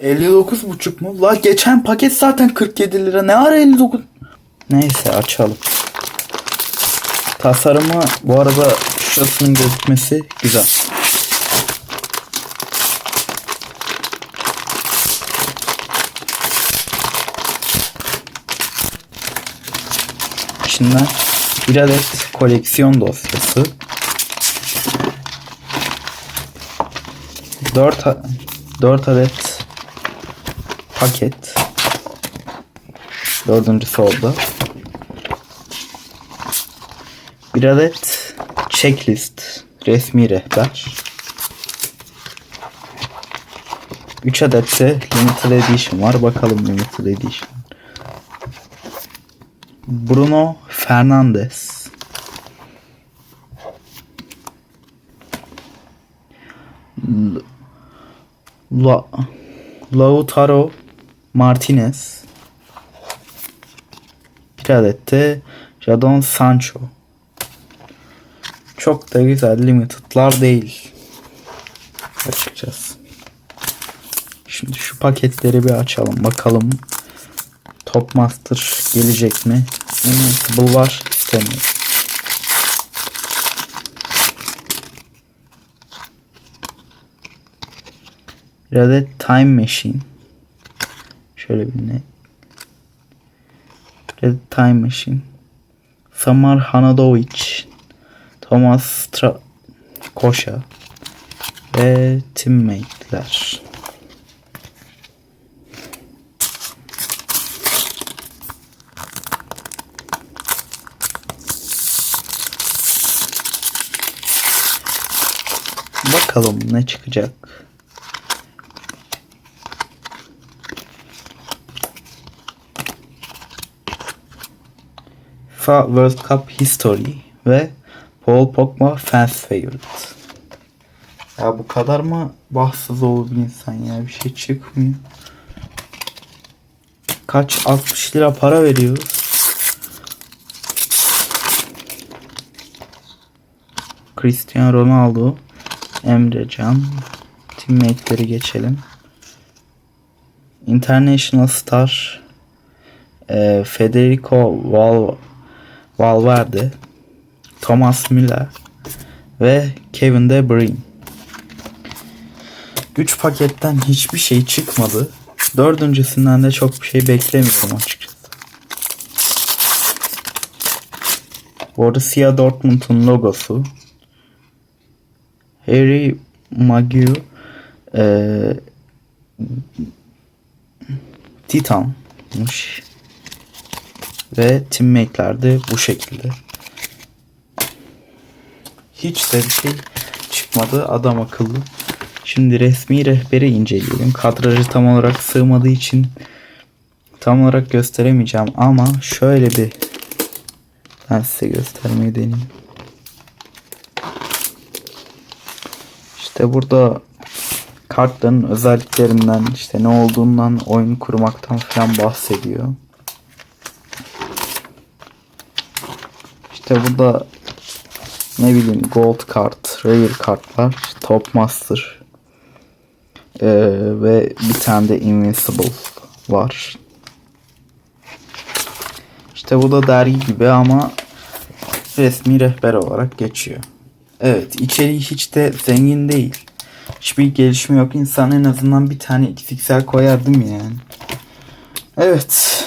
59,5 mu? La geçen paket zaten 47 lira. Ne ara 59? Neyse açalım. Tasarımı bu arada şurasının gözükmesi güzel. İçinden bir adet koleksiyon dosyası. 4 4 adet paket. Dördüncüsü oldu. Bir adet checklist resmi rehber. 3 adet de limited edition var. Bakalım limited edition. Bruno Fernandes. La Lautaro Martinez. Bir adet de Jadon Sancho. Çok da güzel limited'lar değil. Açıkçası. Şimdi şu paketleri bir açalım. Bakalım Top Master gelecek mi? Invincible var. istemiyorum. Bir adet Time Machine. Şöyle bir ne? Adet Time Machine. Samar Hanadovic. Thomas Stra Koşa. Ve teammate'ler. Bakalım ne çıkacak. FIFA World Cup History ve Paul Pogba Fans Favorite. Ya bu kadar mı bahtsız olur bir insan ya bir şey çıkmıyor. Kaç 60 lira para veriyoruz. Cristiano Ronaldo, Emre Can, teammate'leri geçelim. International Star, e, Federico Val Valverde, Thomas Müller ve Kevin De Bruyne. 3 paketten hiçbir şey çıkmadı. Dördüncüsünden de çok bir şey beklemiyorum açıkçası. Borussia Dortmund'un logosu. Harry Maguire eee Titan'mış. Ve teammate'ler de bu şekilde. Hiç de bir şey çıkmadı adam akıllı. Şimdi resmi rehberi inceleyelim. Kadrajı tam olarak sığmadığı için tam olarak gösteremeyeceğim ama şöyle bir ben size göstermeyi deneyeyim. İşte burada kartların özelliklerinden işte ne olduğundan oyun kurmaktan falan bahsediyor. İşte burada ne bileyim gold kart, rare kartlar, top master ee, ve bir tane de invincible var. İşte bu da dergi gibi ama resmi rehber olarak geçiyor. Evet içeriği hiç de zengin değil. Hiçbir gelişme yok. İnsan en azından bir tane XXL koyardım yani. Evet